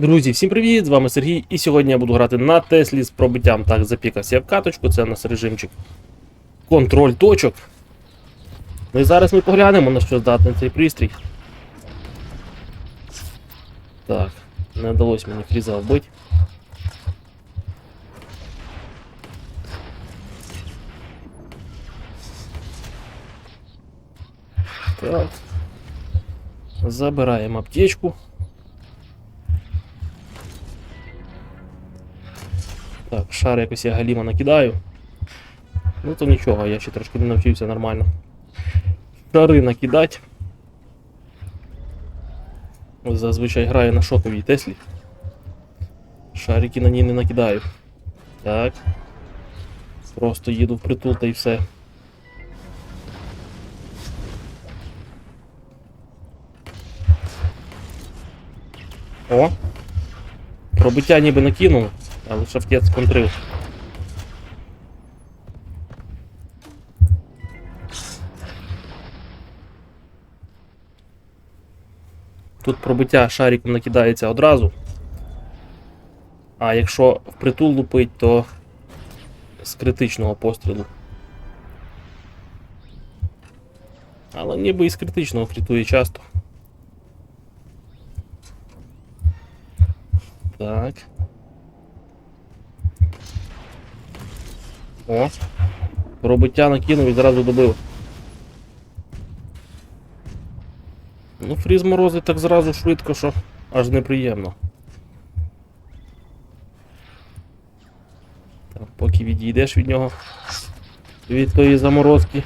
Друзі, всім привіт! З вами Сергій, і сьогодні я буду грати на Теслі з пробиттям. Так, запікався я в каточку, це у нас режимчик контроль точок. Ну і зараз ми поглянемо, на що здатний цей пристрій. Так, не вдалося мені фріза вбити. Так. Забираємо аптечку. Шар якось я галіма накидаю. Ну то нічого, я ще трошки не навчився нормально. Шари накидати. Зазвичай граю на шоковій Теслі. Шарики на ній не накидаю. Так. Просто їду в притул та й все. О! Пробиття ніби накинув, але шафтець контрив. Тут пробиття шариком накидається одразу. А якщо впритул лупить, то з критичного пострілу. Але ніби і з критичного критує часто. Так. О. Пробиття накинув і зразу добив. Ну, фріз морозить так зразу швидко, що аж неприємно. Так, поки відійдеш від нього. Від тої заморозки.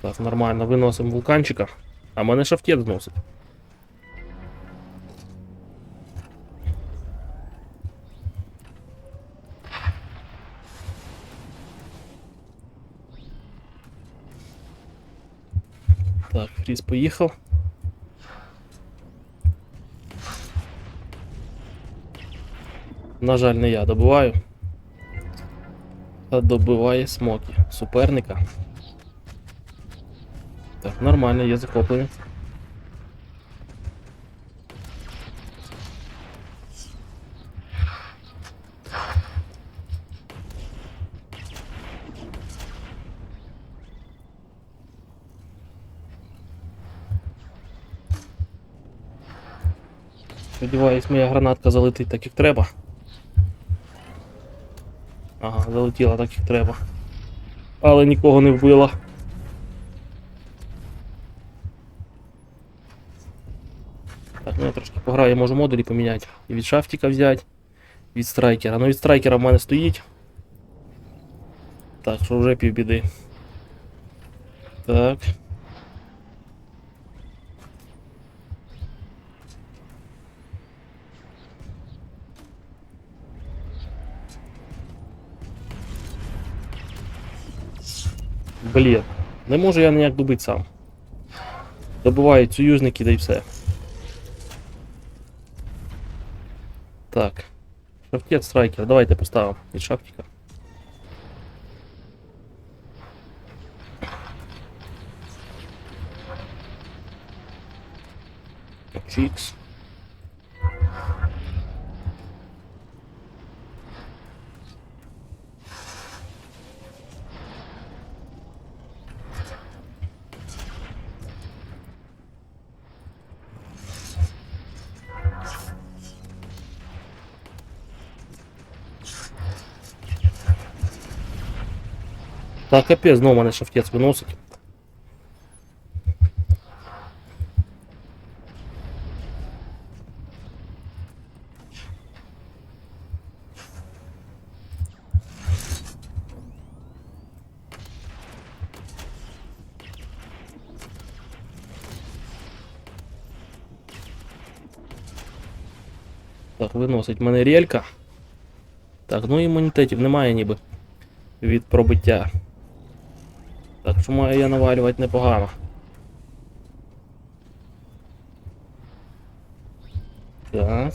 Так, нормально, виносимо вулканчика, а мене шафтет зносить. Так, поїхав. На жаль, не я добиваю. А добиває смокі суперника. Так, нормально, є захоплення. Сподіваюсь, моя гранатка залетить так, як треба. Ага, залетіла так, як треба. Але нікого не вбила. Так, ну я трошки пограю, можу модулі поміняти. І від шафтика взяти, від страйкера. Ну від страйкера в мене стоїть. Так, що вже півбіди. Так. Блін, не можу я ніяк добити сам. Добивають союзники, да й все. Так. Шафтет страйкер, давайте поставимо від шафтика. Чікс. Так, капець, знову мене шафтець виносить. Так, виносить мене релька. Так, ну імунітетів немає ніби від пробиття. Так що маю я навалювати непогано. Так.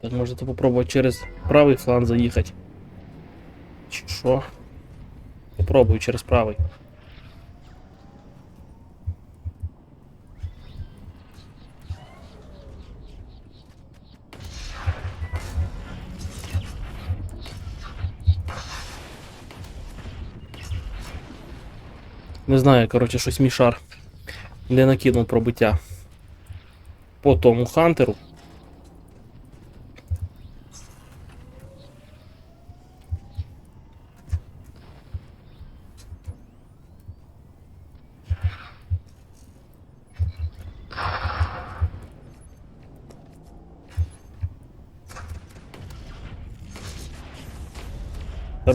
Так, можна попробувати через правий фланг заїхати. Чи що? Попробую через правий. Не знаю, коротше, щось мій шар не накинув пробиття по тому хантеру.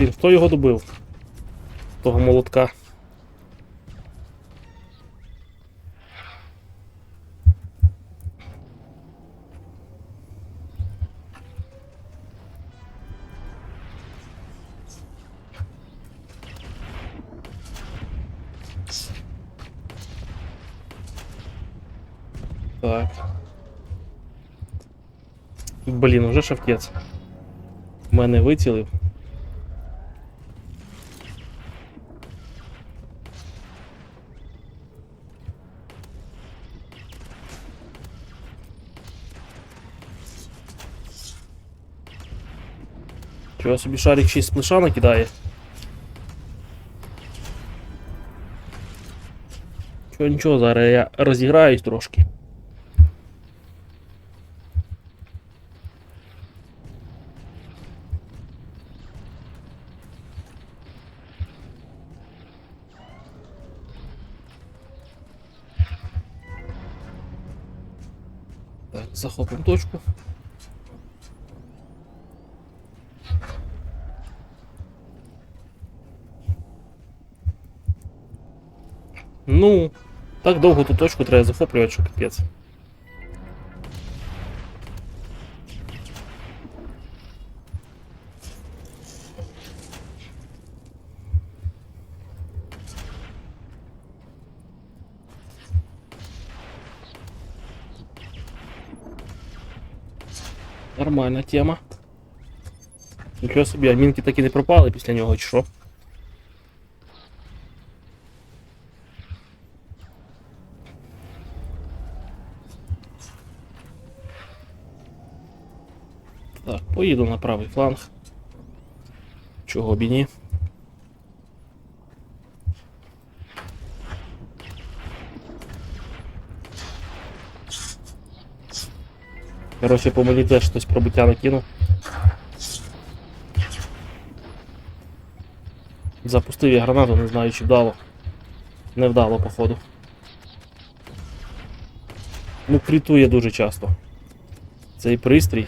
Блін, хто його добив? Того молотка. Так. Блін, уже шахтець. Мене вицілив. Чого собі шарик ще й з плеша накидає? Чого нічого, зараз я розіграюсь трошки. Так, захопимо точку. Ну, так довго ту точку треба захоплювати, що капець. Нормальна тема. Нічого собі, а мінки так і не пропали після нього, чи що? Поїду на правий фланг. Чого б і ні. Короче, по мені теж хтось пробиття накинув. Запустив я гранату, не знаю чи вдало. Не вдало, походу. Ну, критує дуже часто. Цей пристрій.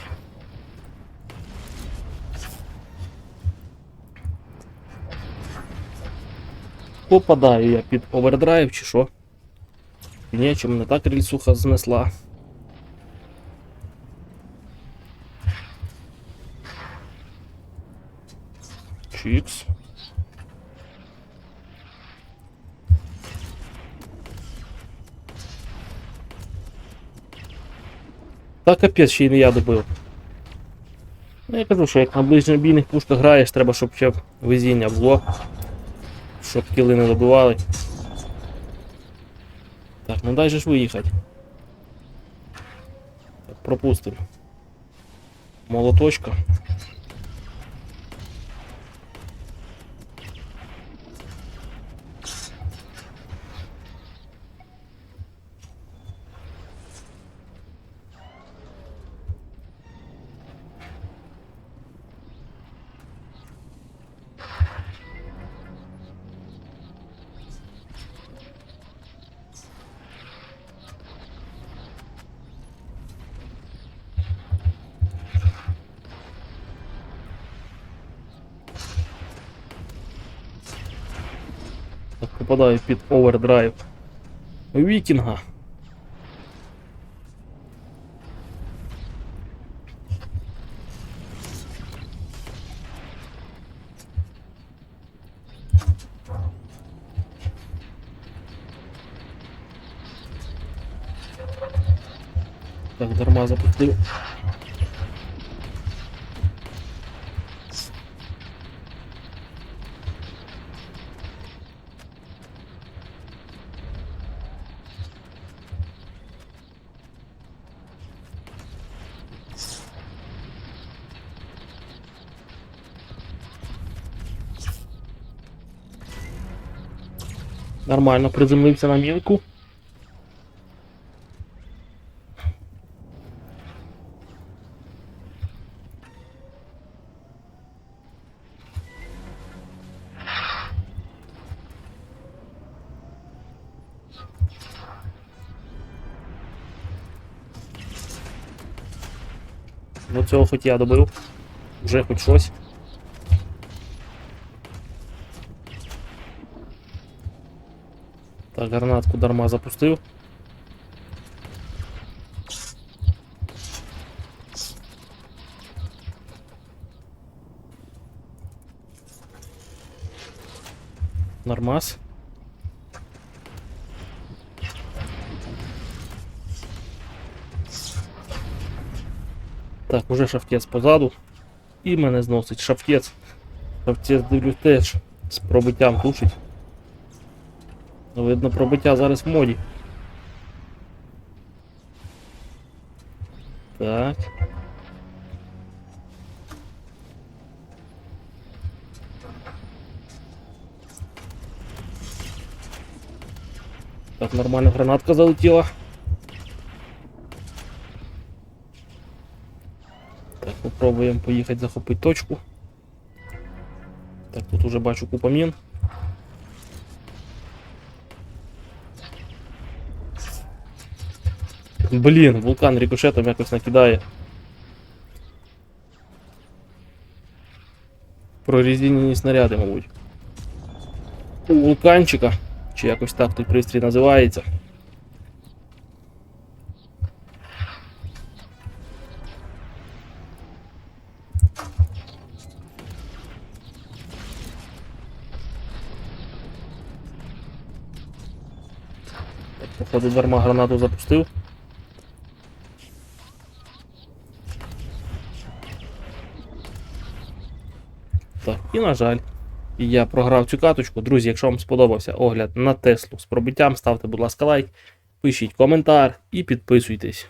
Попадаю я під овердрайв чи що? Ні, чому не так рельсуха знесла. Чікс. Та капець ще й не я добив. Ну я кажу, що як на ближньобійних пушках граєш, треба, щоб ще везіння було. Щоб кіли не добивали. Так, ну дай же ж виїхати. Так, пропустимо. Молоточка. Попадаю під овердрайв. Вікінга. Так, дарма запустив. Нормально приземлився на мілку. Ну цього хоч я добив. Вже хоч щось. Так, гранатку дарма запустив. Нормас. Так, уже шафтець позаду. І мене зносить шафтець. Шафтець дивлюсь теж з пробиттям тушить. Ну, Видно, пробиття зараз в моді. Так. Так, нормально гранатка залетіла. Так, попробуємо поїхати захопити точку. Так, тут уже бачу купа мін. Блін, вулкан рикошетом якось накидає. Прорезинені снаряди, мабуть. У вулканчика, чи якось так той пристрій називається. Походу дарма гранату запустив. Так, і на жаль, я програв цю каточку. Друзі, якщо вам сподобався огляд на Теслу з пробиттям, ставте, будь ласка, лайк, пишіть коментар і підписуйтесь.